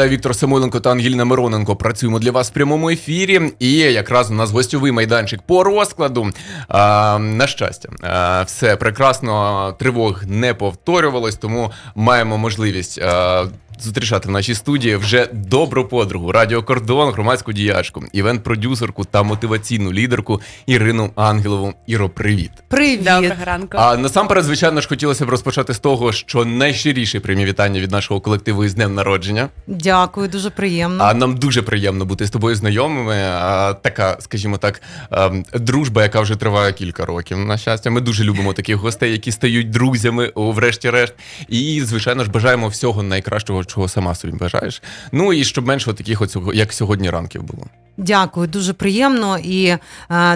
Нагадаю, Віктор Самойленко та Ангеліна Мироненко працюємо для вас в прямому ефірі. І якраз у нас гостьовий майданчик по розкладу. А, на щастя, а, все прекрасно, тривог не повторювалось, тому маємо можливість. А, Зустрічати в нашій студії вже добру подругу, радіокордон, громадську діячку, івент-продюсерку та мотиваційну лідерку Ірину Ангелову. Іро, привіт! Привіт. Доброго ранку. А насамперед, звичайно ж, хотілося б розпочати з того, що найщиріше прямі вітання від нашого колективу із днем народження. Дякую, дуже приємно. А нам дуже приємно бути з тобою знайомими. А, така, скажімо так, ем, дружба, яка вже триває кілька років. На щастя, ми дуже любимо таких гостей, які стають друзями, врешті-решт. І, звичайно ж, бажаємо всього найкращого, чого сама собі бажаєш. Ну і щоб менше таких, як сьогодні ранків було. Дякую, дуже приємно. І е,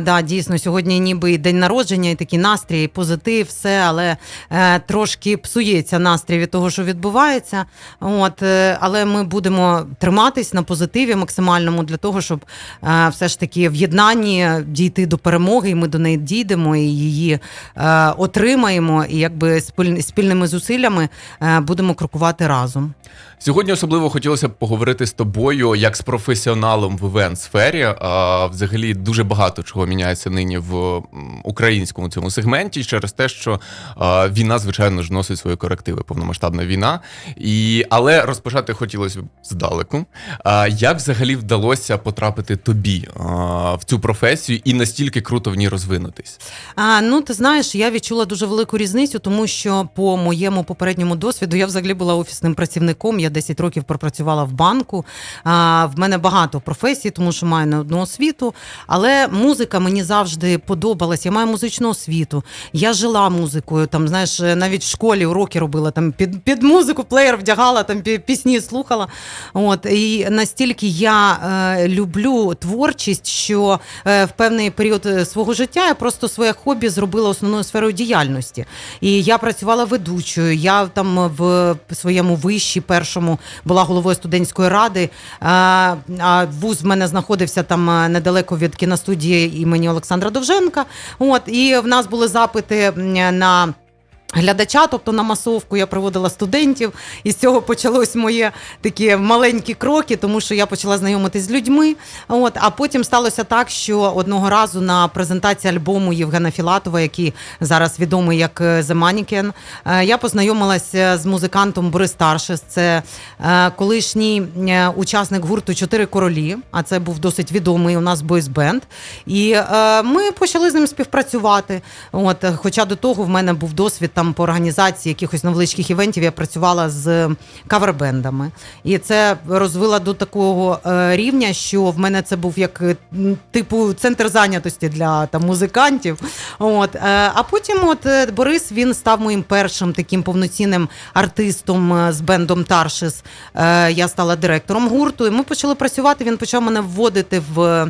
да, дійсно, сьогодні ніби і день народження, і такий настрій, і позитив, все, але е, трошки псується настрій від того, що відбувається. От, е, але ми будемо триматись на позитиві максимальному для того, щоб все ж таки в єднанні дійти до перемоги, і ми до неї дійдемо і її отримаємо. І якби спіль- спільними зусиллями будемо крокувати разом. Сьогодні особливо хотілося б поговорити з тобою як з професіоналом в івент-сфері. А, взагалі дуже багато чого міняється нині в українському цьому сегменті через те, що війна, звичайно ж, носить свої корективи, повномасштабна війна. І, але розпочати хотілося б здалеку. Як взагалі вдалося потрапити тобі в цю професію і настільки круто в ній розвинутись? А, ну, ти знаєш, я відчула дуже велику різницю, тому що по моєму попередньому досвіду я взагалі була офісним працівником. Я 10 років пропрацювала в банку. А, в мене багато професій, тому що маю не одну освіту. Але музика мені завжди подобалась. Я маю музичну освіту. Я жила музикою. Там, знаєш, навіть в школі уроки робила там під, під музику, плеєр вдягала, там пісні слухала. От і настільки я е, люблю творчість, що е, в певний період е, свого життя я просто своє хобі зробила основною сферою діяльності. І я працювала ведучою. Я там в своєму виші першому була головою студентської ради. А, а вуз в мене знаходився там е, недалеко від кіностудії імені Олександра Довженка. От і в нас були запити на. Глядача, тобто на масовку, я приводила студентів, і з цього почалось моє такі маленькі кроки, тому що я почала знайомитись з людьми. От а потім сталося так, що одного разу на презентації альбому Євгена Філатова, який зараз відомий як е, The Mannequin, е, я познайомилася з музикантом Борис Старшис. Це е, колишній учасник гурту Чотири королі. А це був досить відомий у нас бойсбенд. І ми почали з ним співпрацювати. От, хоча до того в мене був досвід там по організації якихось невеличких івентів. Я працювала з кавербендами, і це розвила до такого е, рівня, що в мене це був як типу центр зайнятості для там музикантів. От е, а потім, от е, Борис він став моїм першим таким повноцінним артистом з бендом Таршис. Я стала директором гурту, і ми почали працювати. Він почав мене вводити в.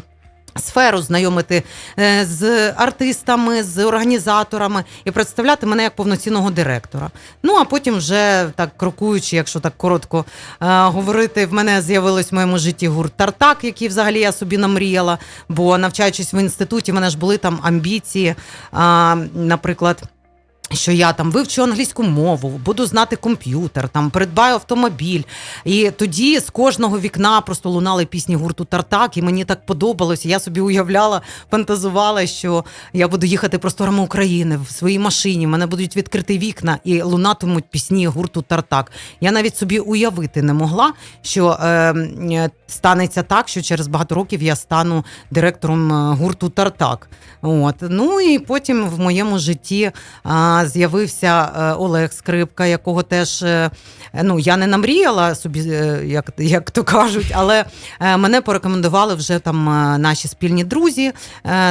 Сферу знайомити е, з артистами, з організаторами і представляти мене як повноцінного директора. Ну а потім, вже так крокуючи, якщо так коротко е, говорити, в мене з'явилось в моєму житті гурт Тартак, який взагалі я собі намріяла. Бо навчаючись в інституті, в мене ж були там амбіції, наприклад. Що я там вивчу англійську мову, буду знати комп'ютер, там придбаю автомобіль. І тоді з кожного вікна просто лунали пісні гурту Тартак, і мені так подобалося. Я собі уявляла, фантазувала, що я буду їхати просторами України в своїй машині. в мене будуть відкриті вікна і лунатимуть пісні гурту Тартак. Я навіть собі уявити не могла, що е, е, станеться так, що через багато років я стану директором е, гурту Тартак. От ну і потім в моєму житті а, з'явився е, Олег Скрипка, якого теж е, ну я не намріяла собі, е, як, як то кажуть, але мене порекомендували вже там наші спільні друзі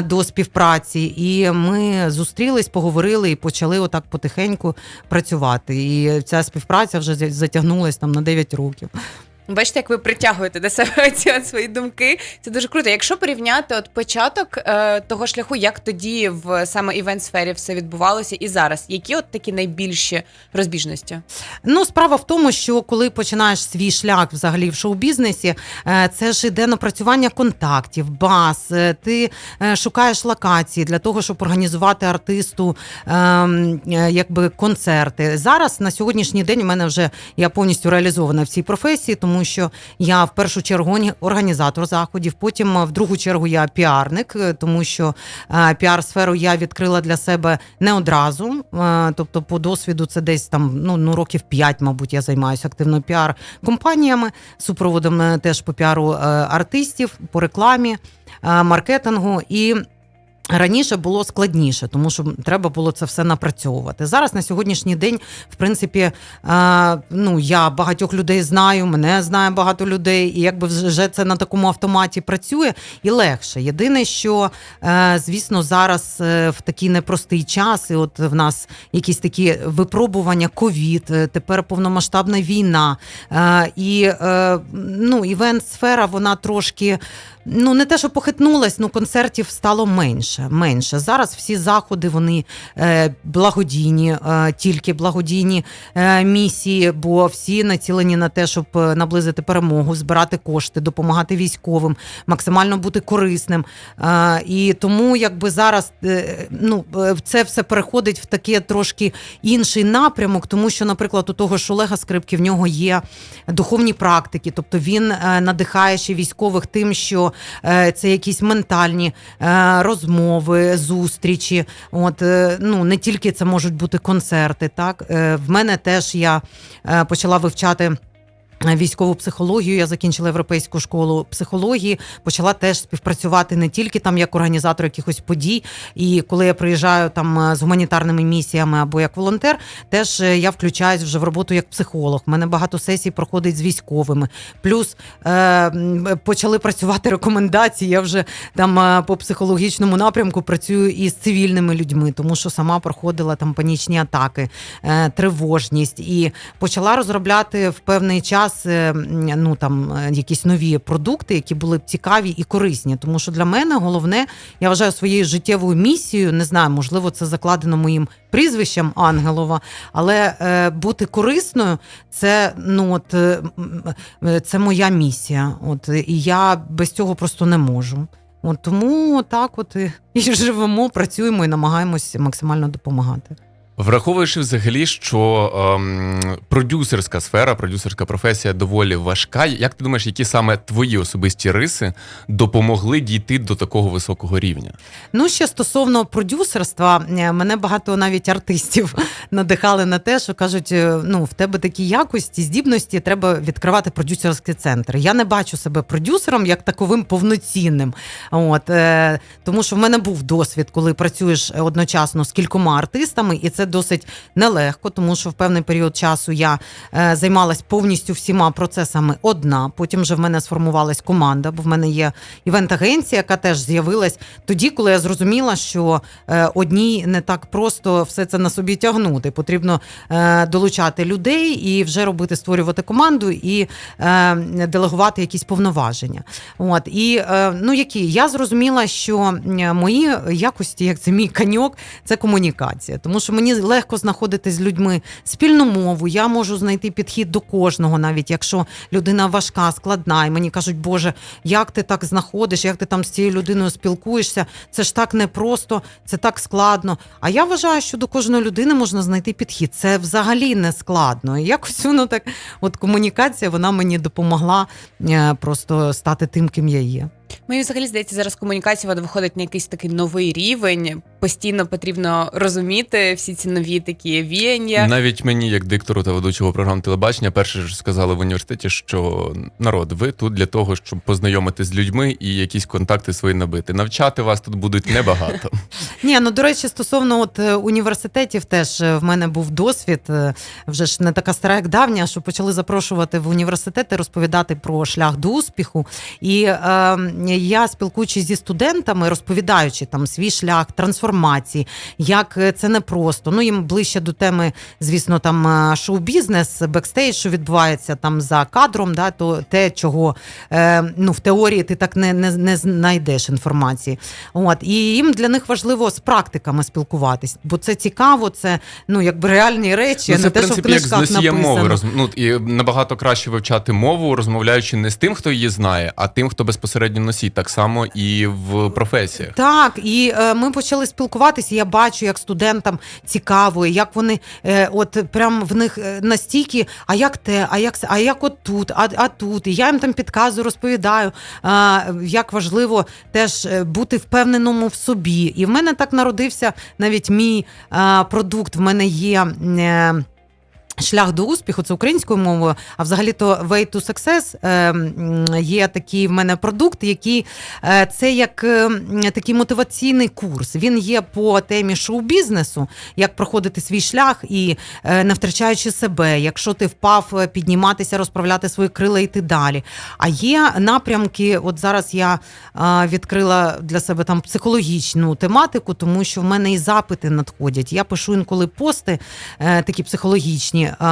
до співпраці, і ми зустрілись, поговорили і почали отак потихеньку працювати. І ця співпраця вже за- затягнулась там на 9 років. Бачите, як ви притягуєте до себе ці от свої думки. Це дуже круто. Якщо порівняти от початок е, того шляху, як тоді в саме івент-сфері все відбувалося, і зараз, які от такі найбільші розбіжності? Ну, справа в тому, що коли починаєш свій шлях взагалі в шоу-бізнесі, е, це ж іде напрацювання контактів, баз. е, Ти е, шукаєш локації для того, щоб організувати артисту ем, е, якби концерти. Зараз на сьогоднішній день у мене вже я повністю реалізована в цій професії, тому тому що я в першу чергу організатор заходів, потім е, в другу чергу я піарник, е, тому що е, піар-сферу я відкрила для себе не одразу. Тобто, по досвіду це десь там ну, ну років 5, мабуть, я займаюся активно піар-компаніями, супроводом теж по піару артистів, по рекламі, маркетингу і. Раніше було складніше, тому що треба було це все напрацьовувати. Зараз на сьогоднішній день, в принципі, е, ну я багатьох людей знаю, мене знає багато людей, і якби вже це на такому автоматі працює і легше. Єдине, що е, звісно, зараз е, в такий непростий час, і от в нас якісь такі випробування, ковід, тепер повномасштабна війна. І ну, івент-сфера, вона трошки. Ну, не те, що похитнулась, ну концертів стало менше. менше. Зараз всі заходи вони е, благодійні, е, тільки благодійні е, місії, бо всі націлені на те, щоб е, наблизити перемогу, збирати кошти, допомагати військовим, максимально бути корисним. Е, і тому, якби зараз е, ну, е, це все переходить в таке трошки інший напрямок, тому що, наприклад, у того ж Олега Скрипки в нього є духовні практики, тобто він е, надихає ще військових тим, що е, це якісь ментальні е, розмови, зустрічі. От е, ну не тільки це можуть бути концерти. Так в мене теж я почала вивчати. Військову психологію я закінчила європейську школу психології, почала теж співпрацювати не тільки там як організатор якихось подій. І коли я приїжджаю там е, з гуманітарними місіями або як волонтер, теж е, я включаюсь вже в роботу як психолог. У мене багато сесій проходить з військовими. Плюс е, почали працювати рекомендації. Я вже там е, по психологічному напрямку працюю із цивільними людьми, тому що сама проходила там панічні атаки, е, тривожність і почала розробляти в певний час е, ну там е, якісь нові продукти, які були б цікаві і корисні. Тому що для мене головне, я вважаю своєю життєвою місією, не знаю, можливо, це закладено моїм прізвищем Ангелова, але е, бути корисною це ну от е, е, це моя місія. От і я без цього просто не можу. От тому так, от і, і живемо, працюємо і намагаємось максимально допомагати. Враховуючи взагалі, що ем, продюсерська сфера, продюсерська професія доволі важка. Як ти думаєш, які саме твої особисті риси допомогли дійти до такого високого рівня? Ну, ще стосовно продюсерства, е, мене багато навіть артистів надихали на те, що кажуть: е, ну, в тебе такі якості, здібності, треба відкривати продюсерський центр. Я не бачу себе продюсером як таковим повноцінним. От, е, тому що в мене був досвід, коли працюєш одночасно з кількома артистами, і це досить нелегко, тому що в певний період часу я е, займалась повністю всіма процесами одна. Потім вже в мене сформувалась команда, бо в мене є івент-агенція, яка теж з'явилась тоді, коли я зрозуміла, що е, одній не так просто все це на собі тягнути. Потрібно е, долучати людей і вже робити, створювати команду і делегувати якісь повноваження. От і ну які я зрозуміла, що мої якості, як це мій каньок, це комунікація, тому що мені легко знаходити з людьми спільну мову. Я можу знайти підхід до кожного, навіть якщо людина важка, складна, і мені кажуть, Боже, як ти так знаходиш, як ти там з цією людиною спілкуєшся? Це ж так непросто, це так складно. А я вважаю, що до кожної людини можна знайти підхід. Це взагалі не складно. І якось воно так, от комунікація, вона мені допомогла е, просто стати тим, ким я є. Мені взагалі здається, зараз комунікація вона виходить на якийсь такий новий рівень. Постійно потрібно розуміти всі ці нові такі віяння. Навіть мені, як диктору та ведучого програм телебачення, перше ж сказали в університеті, що народ, ви тут для того, щоб познайомити з людьми і якісь контакти свої набити. Навчати вас тут будуть небагато. Ні, ну до речі, стосовно от е, університетів, теж е, в мене був досвід. е, Вже ж не така стара, як давня, що почали запрошувати в університети розповідати про шлях до успіху. І е, я спілкуючись зі студентами, розповідаючи там свій шлях трансформації, як е, це непросто. Ну їм ближче до теми, звісно, там е, шоу-бізнес, бекстейдж, що відбувається там за кадром, да, то те, чого е, ну в теорії ти так не, не, не знайдеш інформації. От і їм для них важливо з практиками спілкуватись, бо це цікаво, це ну якби реальні речі, Ну, це не те, що в як книжках носієм написано. мови. Роз... Ну, і набагато краще вивчати мову, розмовляючи не з тим, хто її знає, а тим, хто безпосередньо носій, так само і в професіях. Так, і е, ми почали спілкуватися. Я бачу, як студентам цікаво, як вони е, от прям в них е, настільки, а як те, а як а як от тут, а, а тут. І я їм там підказую, розповідаю, е, як важливо теж е, бути впевненому в собі. І в мене так народився навіть мій е, продукт. В мене є. Е, Шлях до успіху це українською мовою, а взагалі-то Way to Success е, є такий в мене продукт, який е, це як е, такий мотиваційний курс. Він є по темі шоу-бізнесу, як проходити свій шлях і не втрачаючи себе. Якщо ти впав, підніматися, розправляти свої крила і йти далі. А є напрямки. От зараз я відкрила для себе там психологічну тематику, тому що в мене і запити надходять. Я пишу інколи пости такі психологічні, е,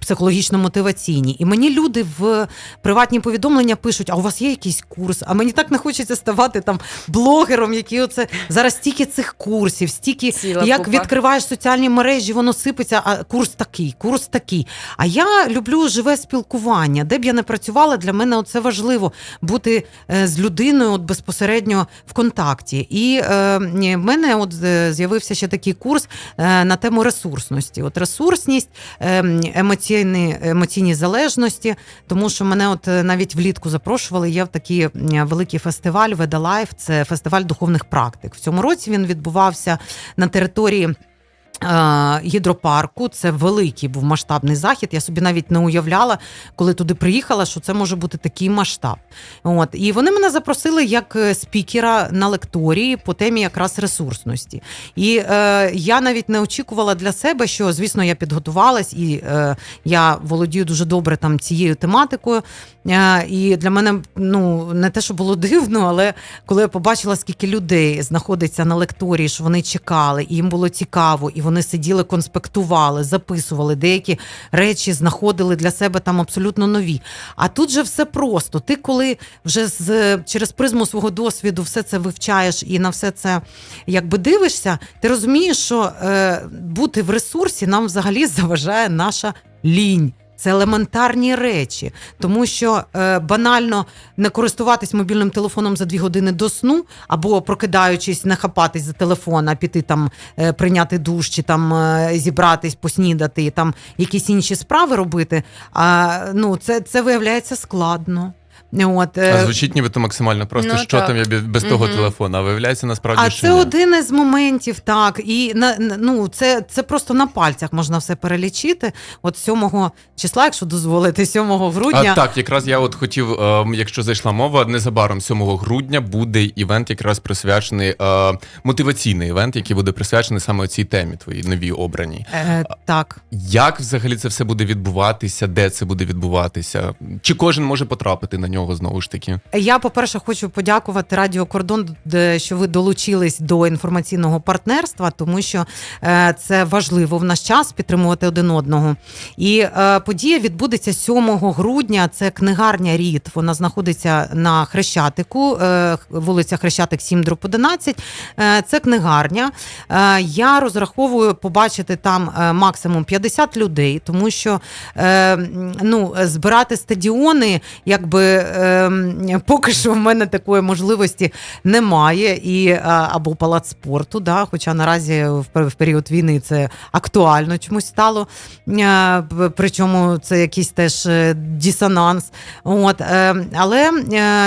психологічно-мотиваційні. І мені люди в приватні повідомлення пишуть: а у вас є якийсь курс? А мені так не хочеться ставати там блогером, який оце зараз стільки цих курсів, стільки Ціла як купа. відкриваєш соціальні мережі, воно сипеться, а курс такий, курс такий. А я люблю живе спілкування. Де б я не працювала, для мене це важливо бути е, з людиною от безпосередньо в контакті. І е, в мене от е, з'явився ще такий курс е, на тему ресурсності. От ресурсність, емоційні, емоційні залежності, тому що мене от е, навіть влітку запрошували. Є в такий великий фестиваль Веда Лайф, це фестиваль духовних практик. В цьому році він відбувався на території. Е, Гідропарку це великий був масштабний захід. Я собі навіть не уявляла, коли туди приїхала, що це може бути такий масштаб. От і вони мене запросили як е, спікера на лекторії по темі якраз ресурсності. І е, я навіть не очікувала для себе, що звісно я підготувалась, і е, я володію дуже добре там цією тематикою. Е, і для мене ну не те, що було дивно, але коли я побачила, скільки людей знаходиться на лекторії, що вони чекали, і їм було цікаво, і вони сиділи, конспектували, записували деякі речі, знаходили для себе там абсолютно нові. А тут же все просто. Ти коли вже з через призму свого досвіду все це вивчаєш і на все це якби дивишся, ти розумієш, що е, бути в ресурсі нам взагалі заважає наша лінь. Це елементарні речі, тому що е, банально не користуватись мобільним телефоном за дві години до сну, або прокидаючись, не хапатись за телефон, а піти там е, прийняти душ чи там е, зібратись, поснідати, там якісь інші справи робити. А ну це, це виявляється складно. От, е, А звучить нібито максимально просто, Ну, що так. там я без того Мгм. телефона, а виявляється насправді А що це ні. один із моментів, так. І на ну, це, це просто на пальцях можна все перелічити. От 7 числа, якщо дозволите, 7 грудня. А, так, якраз я от хотів, е, якщо зайшла мова, незабаром 7 грудня буде івент, якраз присвячений е, мотиваційний івент, який буде присвячений саме цій темі твоїй новій обраній. Е, так. Як взагалі це все буде відбуватися? Де це буде відбуватися? Чи кожен може потрапити на нього знову ж таки? Я, по-перше, хочу подякувати Радіо Кордон, що ви долучились до інформаційного партнерства, тому що е, це важливо в наш час підтримувати один одного. І е, подія відбудеться 7 грудня. Це книгарня Рід. Вона знаходиться на Хрещатику, е, вулиця Хрещатик 7 дроб 11. Е, це книгарня. Я розраховую побачити там максимум 50 людей, тому що ну, збирати стадіони, якби поки що в мене такої можливості немає. І, е, або палац спорту, да, хоча наразі в, період війни це актуально чомусь стало. Е, Причому це якийсь теж е, дисонанс. От, е, але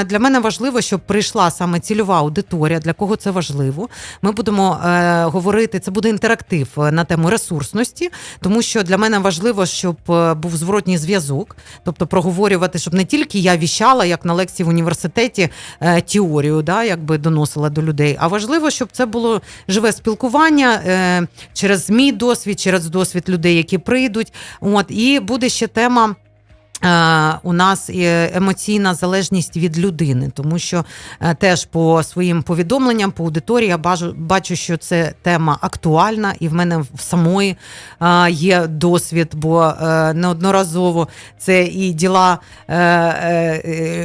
для мене важливо, щоб прийшла саме цільова аудиторія. Для кого це важливо? Ми будемо говорити, це буде інтерактив на тему ресурсності, тому що для мене важливо, щоб був зворотній зв'язок, тобто проговорювати, щоб не тільки я віщала, як на лекції в університеті, е, теорію, да, якби доносила до людей, а важливо, щоб це було живе спілкування е, через мій досвід, через досвід людей, які прийдуть. От і буде ще тема. Е, У нас емоційна залежність від людини, тому що е, теж по своїм повідомленням, по аудиторії я бачу, бачу, що це тема актуальна, і в мене в самої е, є досвід, бо неодноразово це і діла,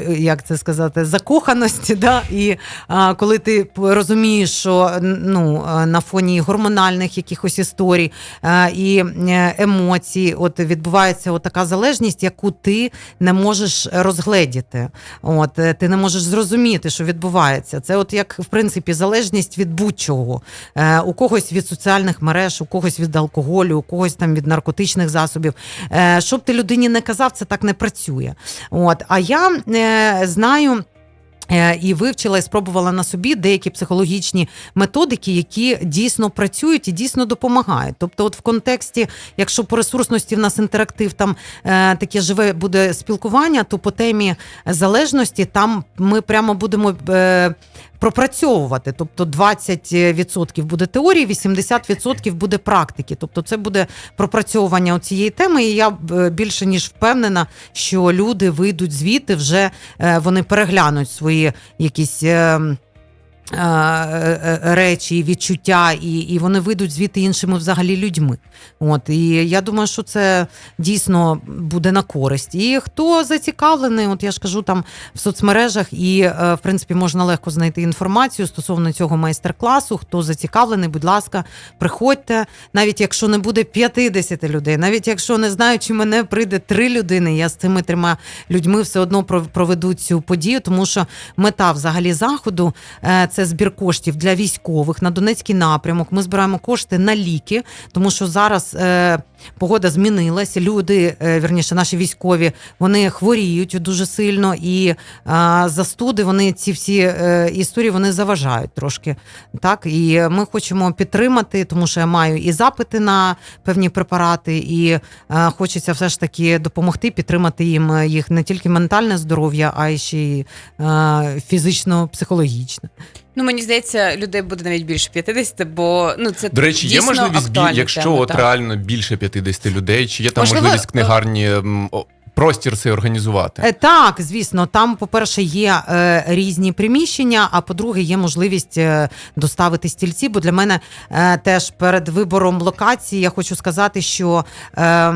як це сказати, закоханості. Да? І коли ти розумієш, що ну, на фоні гормональних якихось історій і емоцій, от відбувається от така залежність, яку ти ти не можеш розгледіти. От е, ти не можеш зрозуміти, що відбувається. Це, от як в принципі, залежність від будь-чого. Е, у когось від соціальних мереж, у когось від алкоголю, у когось там від наркотичних засобів. Е, щоб ти людині не казав, це так не працює. От а я е, знаю. Е, І вивчила і спробувала на собі деякі психологічні методики, які дійсно працюють і дійсно допомагають. Тобто, от в контексті, якщо по ресурсності в нас інтерактив, там е, таке живе буде спілкування, то по темі залежності там ми прямо будемо е, пропрацьовувати. Тобто 20% буде теорії, 80% буде практики. Тобто, це буде пропрацьовування цієї теми. І я е, більше ніж впевнена, що люди вийдуть звідти, вже е, вони переглянуть свої якісь. Е, е, Речі, відчуття, і, і вони вийдуть звідти іншими взагалі людьми. От і я думаю, що це дійсно буде на користь. І хто зацікавлений, от я ж кажу там в соцмережах, і е, в принципі можна легко знайти інформацію стосовно цього майстер-класу. Хто зацікавлений, будь ласка, приходьте. Навіть якщо не буде 50 людей, навіть якщо не знаю, чи мене прийде три людини, я з цими трьома людьми все одно пров- проведу цю подію, тому що мета взагалі заходу е, це збір коштів для військових на Донецький напрямок. Ми збираємо кошти на ліки, тому що зараз е, погода змінилася. Люди, е, вірніше, наші військові, вони хворіють дуже сильно, і е, застуди вони ці всі е, історії вони заважають трошки. Так, і ми хочемо підтримати, тому що я маю і запити на певні препарати, і е, хочеться все ж таки допомогти підтримати їм е, їх не тільки ментальне здоров'я, а й ще й е, фізично-психологічне. Ну мені здається, людей буде навіть більше 50, бо ну це До речі, є можливість, актуальна якщо тема, от так. реально більше 50 людей, чи є там Можливо, можливість е, книгарні м, о, простір цей організувати? Е, Так, звісно, там, по-перше, є е, різні приміщення, а по-друге, є можливість е, доставити стільці. Бо для мене е, теж перед вибором локації я хочу сказати, що е, е,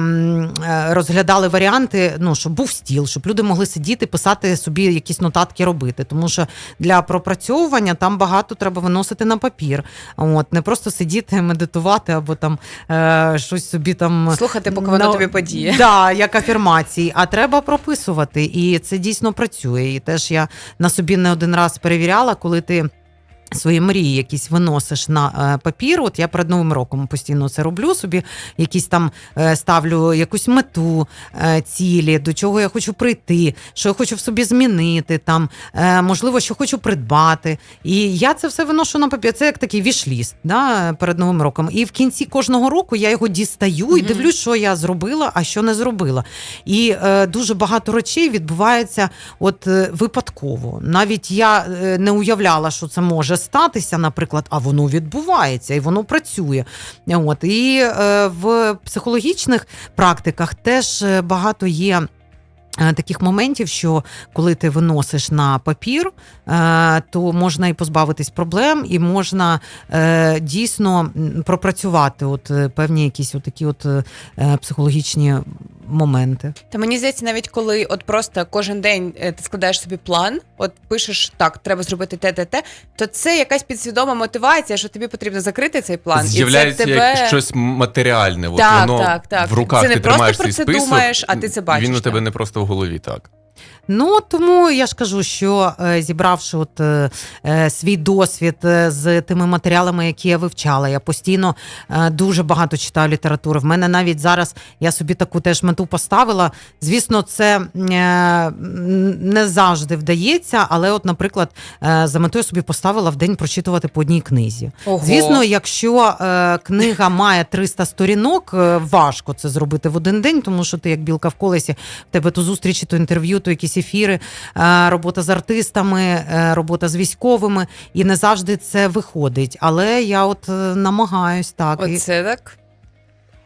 розглядали варіанти, ну щоб був стіл, щоб люди могли сидіти, писати собі якісь нотатки робити. Тому що для пропрацьовування там багато треба виносити на папір. От не просто сидіти, медитувати або там е, щось собі там слухати, поки воно Ну, тобі подіє. Да, як афірмації, а треба прописувати. І це дійсно працює. І теж я на собі не один раз перевіряла, коли ти. Свої мрії якісь виносиш на е, папір. От я перед новим роком постійно це роблю собі. Якісь там е, ставлю якусь мету, е, цілі, до чого я хочу прийти, що я хочу в собі змінити, там можливо, що хочу придбати. І я це все виношу на папір. Це як такий вішліст да, перед новим роком. І в кінці кожного року я його дістаю і Мгм. дивлюсь, що я зробила, а що не зробила. І е, дуже багато речей відбувається от випадково. Навіть я не уявляла, що це може статися, наприклад, а воно відбувається і воно працює. От і е, в психологічних практиках теж е, багато є. е, Таких моментів, що коли ти виносиш на папір, то можна і позбавитись проблем, і можна дійсно пропрацювати от певні якісь от такі от психологічні моменти. Та мені здається, навіть коли от просто кожен день е, ти складаєш собі план, от пишеш так, треба зробити те, те, те, то це якась підсвідома мотивація, що тобі потрібно закрити цей план. З'являється і це тебе... як щось матеріальне. От воно так, так. в руках Це не ти просто тримаєш про цей це список, думаєш, а ти це бачиш, Він у так. тебе не просто в голові, так. Ну тому я ж кажу, що е, зібравши от е, е, свій досвід з тими матеріалами, які я вивчала, я постійно дуже багато читаю літератури. В мене навіть зараз я собі таку теж мету поставила. Звісно, це не завжди вдається, але, от, наприклад, за метою собі поставила в день прочитувати по одній книзі. Ого. Звісно, якщо книга має 300 сторінок, важко це зробити в один день, тому що ти як білка в колесі, в тебе то зустрічі, то інтерв'ю, то якісь ефіри, е, робота з артистами, е, робота з військовими, і не завжди це виходить. Але я от е, намагаюсь так. Оце так.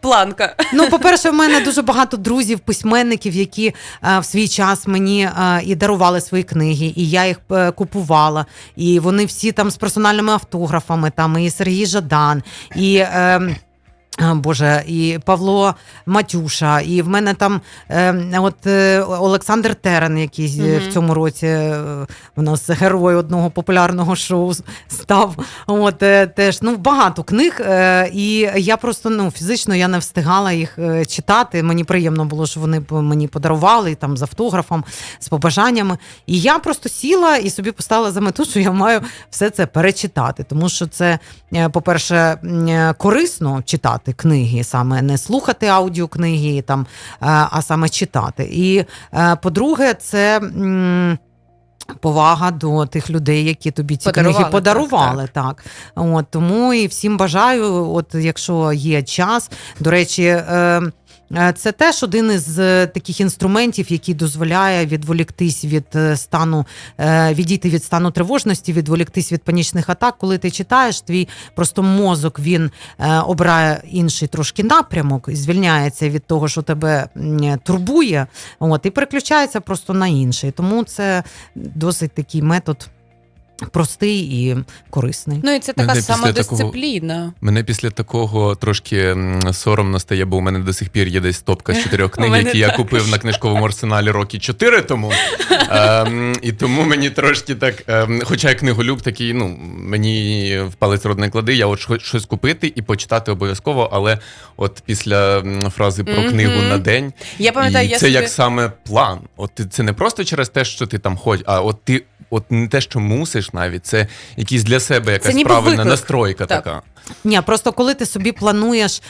Планка. Ну, по-перше, в мене дуже багато друзів, письменників, які е, в свій час мені е, і дарували свої книги, і я їх е, купувала. І вони всі там з персональними автографами, там і Сергій Жадан, і. А, Боже, і Павло Матюша, і в мене там е, от е, Олександр Терен, який е, Мгм. в цьому році е, у нас герой одного популярного шоу став. От е, теж ну багато книг. Е, і я просто ну фізично я не встигала їх е, читати. Мені приємно було, що вони мені подарували там з автографом, з побажаннями. І я просто сіла і собі поставила за мету, що я маю все це перечитати, тому що це, е, по-перше, е, корисно читати книги, саме не слухати аудіокниги, там, е, а саме читати. І е, по-друге, це. Повага до тих людей, які тобі ці Подарували, книги так, подарували, так, От тому і всім бажаю, от якщо є час. До речі, е, це теж один із е, таких інструментів, який дозволяє відволіктись від е, стану, е, відійти від стану тривожності, відволіктись від панічних атак. Коли ти читаєш, твій просто мозок він е, обирає інший трошки напрямок, звільняється від того, що тебе турбує, от і переключається просто на інший. Тому це досить такий метод простий і корисний. Ну і це така Мене самодисципліна. Мене після такого трошки соромно стає, бо у мене до сих пір є десь топка з чотирьох книг, які я купив на книжковому арсеналі роки чотири тому. Ем, і тому мені трошки так, ем, хоча я книголюб такий, ну мені в палець не клади, я от що- щось купити і почитати обов'язково, але от після фрази про книгу на день. Я пам'ятаю, і я це собі... як саме план. От це не просто через те, що ти там ходиш, а от ти. От не те, що мусиш навіть, це якийсь для себе якась ніби правильна виклик. настройка Так. така. Ні, просто коли ти собі плануєш,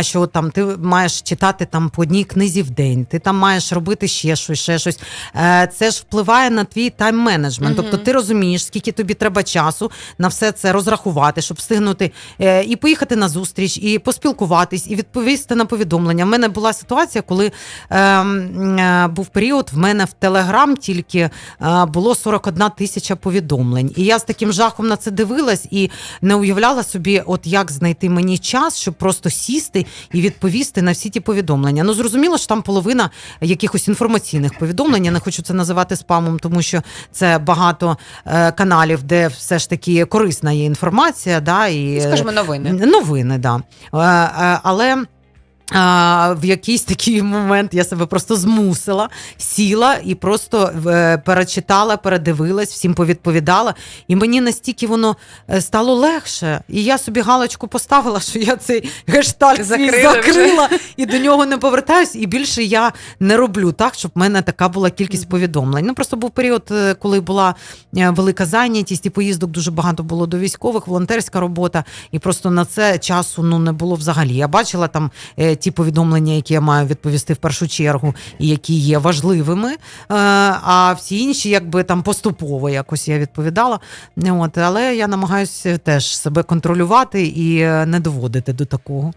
що там ти маєш читати там по одній книзі в день, ти там маєш робити ще щось, ще щось. е, Це ж впливає на твій тайм-менеджмент. Мгм. Тобто ти розумієш, скільки тобі треба часу на все це розрахувати, щоб встигнути е, і поїхати на зустріч, і поспілкуватись, і відповісти на повідомлення. У мене була ситуація, коли е, е, був період, в мене в Телеграм тільки е, було 41 тисяча повідомлень. І я з таким жахом на це дивилась і не уявляла собі, от як знайти мені час, щоб просто сісти і відповісти на всі ті повідомлення. Ну зрозуміло, що там половина якихось інформаційних повідомлень. Я не хочу це називати спамом, тому що це багато е, каналів, де все ж таки корисна є інформація. Да, і, е, Скажімо, новини. Новини, да. Е, е, Але. А, в якийсь такий момент я себе просто змусила, сіла і просто е, перечитала, передивилась, всім повідповідала. І мені настільки воно е, стало легше. І я собі галочку поставила, що я цей гештальт свій вже. закрила і до нього не повертаюсь. І більше я не роблю так, щоб в мене така була кількість повідомлень. Ну просто був період, е, коли була велика зайнятість і поїздок дуже багато було до військових, волонтерська робота, і просто на це часу ну не було взагалі. Я бачила там ті повідомлення, які я маю відповісти в першу чергу, і які є важливими. Е, а всі інші, якби там поступово якось я відповідала. От, але я намагаюся теж себе контролювати і е, не доводити до такого.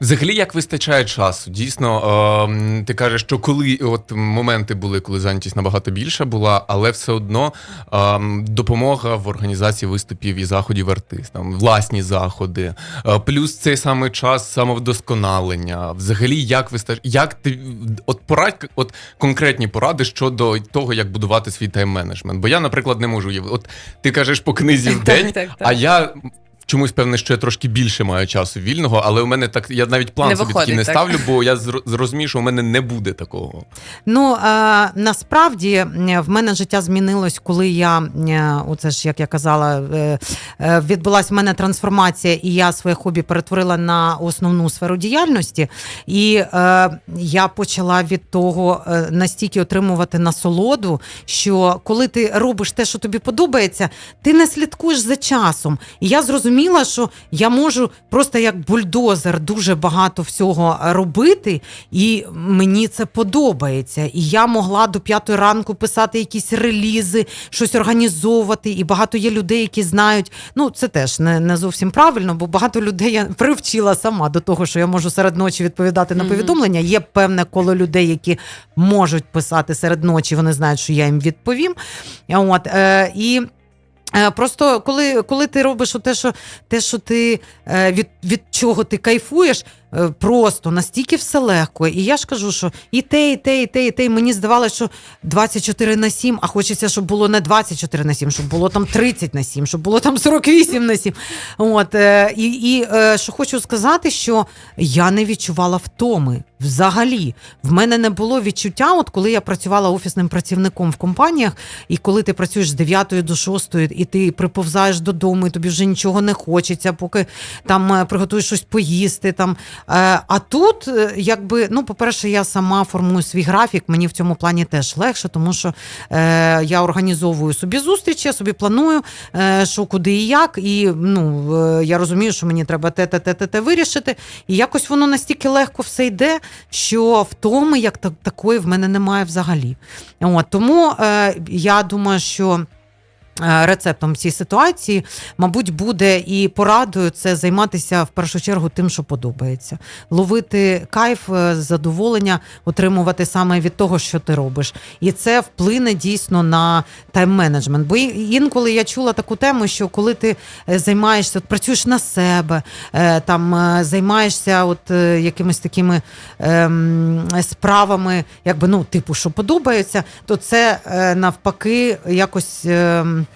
Взагалі, як вистачає часу? Дійсно, е, ти кажеш, що коли от моменти були, коли зайнятість набагато більша була, але все одно е, допомога в організації виступів і заходів артистам, власні заходи, е, плюс цей самий час самовдосконалення. Взагалі, як вистачає, як ти от порад, от конкретні поради щодо того, як будувати свій тайм-менеджмент? Бо я, наприклад, не можу. От ти кажеш по книзі в день, а я. Чомусь певне, що я трошки більше маю часу вільного, але у мене так я навіть план Не собі виходить, такий не так. ставлю, бо я зро- зрозумію, що у мене не буде такого. Ну е, насправді в мене життя змінилось, коли я е, оце ж як я казала, е, е, відбулася в мене трансформація, і я своє хобі перетворила на основну сферу діяльності. І е, я почала від того настільки отримувати насолоду, що коли ти робиш те, що тобі подобається, ти не слідкуєш за часом. І я зрозуміла, що я можу просто як бульдозер дуже багато всього робити, і мені це подобається. І я могла до п'ятої ранку писати якісь релізи, щось організовувати. І багато є людей, які знають. Ну, це теж не, не зовсім правильно, бо багато людей я привчила сама до того, що я можу серед ночі відповідати на повідомлення. Є певне коло людей, які можуть писати серед ночі, вони знають, що я їм відповім. От, е, і Просто коли, коли ти робиш те, що те, що ти е, від, від чого ти кайфуєш, е, просто настільки все легко. І я ж кажу, що і те, і те, і те, і те. І мені здавалося, що 24 на 7, а хочеться, щоб було не 24 на 7, щоб було там 30 на 7, щоб було там 48 на 7. От, е, і і е, що хочу сказати, що я не відчувала втоми взагалі. В мене не було відчуття, от коли я працювала офісним працівником в компаніях, і коли ти працюєш з 9 до 6, і ти приповзаєш додому, і тобі вже нічого не хочеться, поки там е, приготуєш щось поїсти. Там. Е, А тут, е, якби, ну, по-перше, я сама формую свій графік, мені в цьому плані теж легше, тому що е, я організовую собі зустрічі, я собі планую, е, що куди і як. І ну, е, я розумію, що мені треба те, те, те, те вирішити. І якось воно настільки легко все йде, що втоми як так, такої в мене немає взагалі. От, тому е, я думаю, що. Е, Рецептом цієї ситуації, мабуть, буде і порадою це займатися в першу чергу тим, що подобається, ловити кайф, е, задоволення, отримувати саме від того, що ти робиш, і це вплине дійсно на тайм-менеджмент. Бо інколи я чула таку тему, що коли ти е, займаєшся, от працюєш на себе, там займаєшся от якимись такими ем, справами, якби ну, типу, що подобається, то це навпаки якось. ем,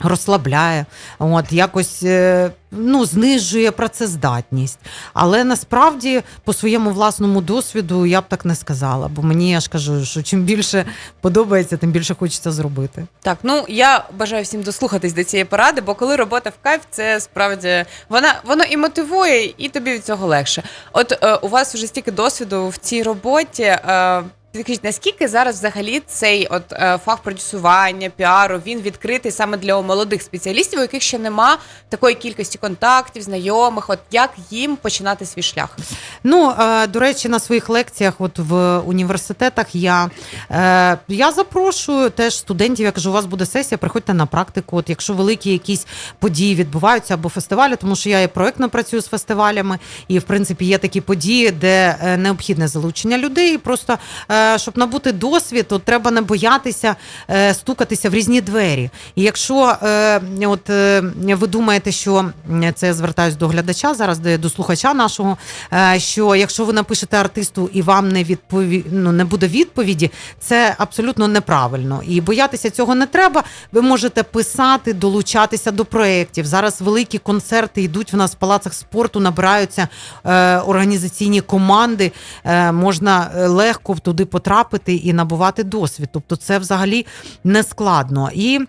Розслабляє, от якось е, ну, знижує працездатність. Але насправді, по своєму власному досвіду, я б так не сказала. Бо мені я ж кажу, що чим більше подобається, тим більше хочеться зробити. Так, ну я бажаю всім дослухатись до цієї поради, бо коли робота в кайф, це справді вона воно і мотивує, і тобі від цього легше. От е, у вас вже стільки досвіду в цій роботі. Е, Підкажіть, наскільки зараз взагалі цей от е, фах продюсування, піару він відкритий саме для молодих спеціалістів, у яких ще нема такої кількості контактів, знайомих? От як їм починати свій шлях? Ну, е, до речі, на своїх лекціях, от в університетах, я, е, я запрошую теж студентів. Я кажу, у вас буде сесія, приходьте на практику. От якщо великі якісь події відбуваються або фестивалі, тому що я і проектно працюю з фестивалями, і в принципі є такі події, де е, необхідне залучення людей. Просто е, щоб набути досвід, то треба не боятися е, стукатися в різні двері. І якщо е, от е, ви думаєте, що це я звертаюсь до глядача зараз, до, слухача нашого, е, що якщо ви напишете артисту і вам не відпові... ну, не буде відповіді, це абсолютно неправильно. І боятися цього не треба. Ви можете писати, долучатися до проєктів. Зараз великі концерти йдуть в нас в палацах спорту, набираються е, організаційні команди. Е, можна е, легко туди потрапити і набувати досвід. Тобто, це взагалі не складно. І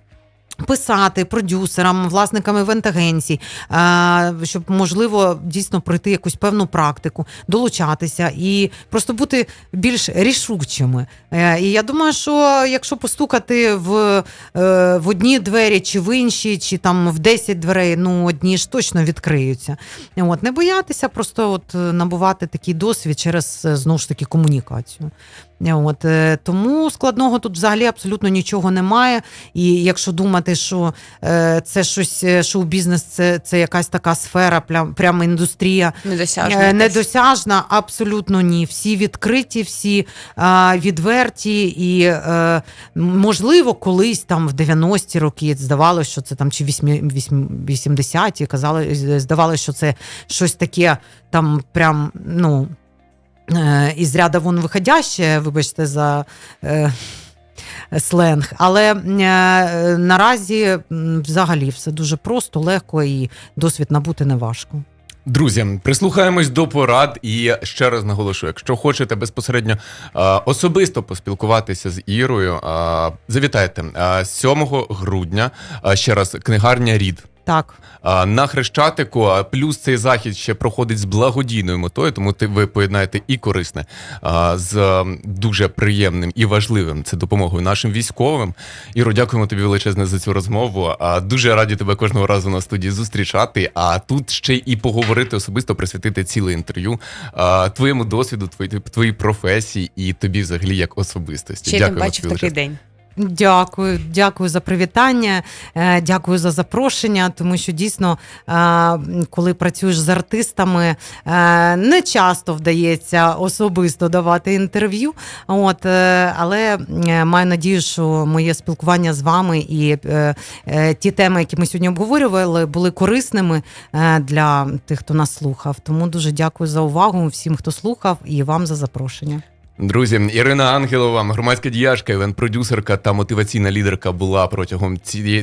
Писати продюсерам, власникам івент-агенцій, щоб можливо дійсно пройти якусь певну практику, долучатися і просто бути більш рішучими. Е, І я думаю, що якщо постукати в, е, в одні двері, чи в інші, чи там в 10 дверей, ну одні ж точно відкриються. От не боятися, просто от набувати такий досвід через е, знову ж таки комунікацію. От е, тому складного тут взагалі абсолютно нічого немає. І якщо думати, що е, це щось е, шоу-бізнес, це, це якась така сфера, прям, прямо індустрія. Недосяжно. Е. Недосяжна, абсолютно ні. Всі відкриті, всі відверті, і е, можливо, колись там в 90-ті роки здавалося, що це там чи 80-ті, казали, здавалося, що це щось таке там прям, ну. Е, Із ряда вон виходяще, вибачте за е, сленг. Але е, наразі взагалі все дуже просто, легко і досвід набути не важко. Друзі, прислухаємось до порад і ще раз наголошую, якщо хочете безпосередньо е, особисто поспілкуватися з Ірою, е, завітайте Е, 7 грудня. е, ще раз книгарня Рід. Так. А, На Хрещатику, а, плюс цей захід ще проходить з благодійною метою, тому ти ви поєднаєте і корисне а, з дуже приємним і важливим. Це допомогою нашим військовим. Іро, дякуємо тобі величезне за цю розмову. А, Дуже раді тебе кожного разу на студії зустрічати. А тут ще і поговорити особисто, присвятити ціле інтерв'ю а, твоєму досвіду, твоїй твоїй професії і тобі взагалі як особистості. Ще й тим бачив такий день. Дякую, дякую за привітання, е, дякую за запрошення, тому що дійсно, е, коли працюєш з артистами, е, не часто вдається особисто давати інтерв'ю. От, але маю надію, що моє спілкування з вами і ті теми, які ми сьогодні обговорювали, були корисними для тих, хто нас слухав. Тому дуже дякую за увагу всім, хто слухав, і вам за запрошення. Друзі, Ірина Ангелова, громадська діячка, івент-продюсерка та мотиваційна лідерка була протягом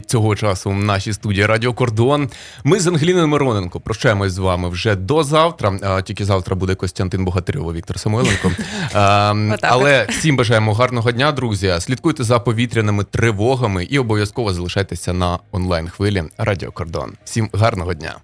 цього часу в нашій студії Радіо Кордон. Ми з Ангеліною Мироненко прощаємось з вами вже до завтра. А, тільки завтра буде Костянтин Богатирьов, Віктор Самойленко. А, але всім бажаємо гарного дня, друзі. Слідкуйте за повітряними тривогами і обов'язково залишайтеся на онлайн хвилі Радіо Кордон. Всім гарного дня.